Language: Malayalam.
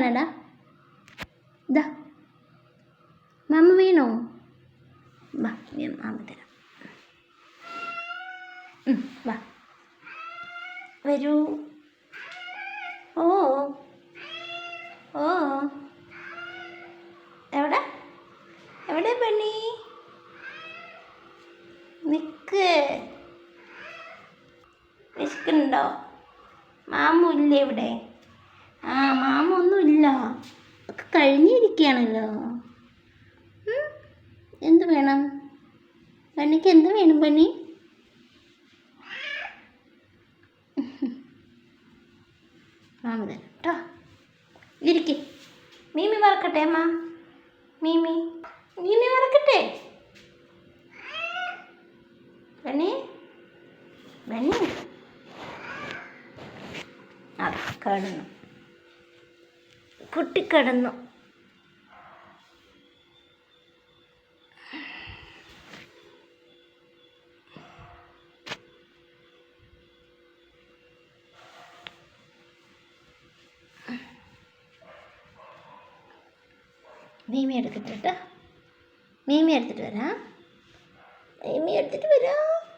വേണടാ ഇതാ മാമ വീണോ? വാ ഞാൻ മാമ തരാം. വാ. വരൂ. ഓ ഓ. എവിടെ? എവിടെ പണി നിക്ക്. വിശക്കുന്നുണ്ടോ മാമു ഇല്ലേ ഇവിടെ? ആ മാമ ഒക്കെ കഴിഞ്ഞിരിക്കുകയാണല്ലോ എന്ത് വേണം? പണിക്ക് എന്ത് വേണം പണി മാമ തരാം കേട്ടോ ഇരിക്കെ മീമി വറക്കട്ടെ അമ്മ? മീമി. മീമി വറക്കട്ടെ? പണി ബണ്ണി അതെ കിടന്നു. കുട്ടി കിടന്നു മീമി എടുത്തിട്ട് മീമി എടുത്തിട്ട് വരാം. മീമി എടുത്തിട്ട് വരാം.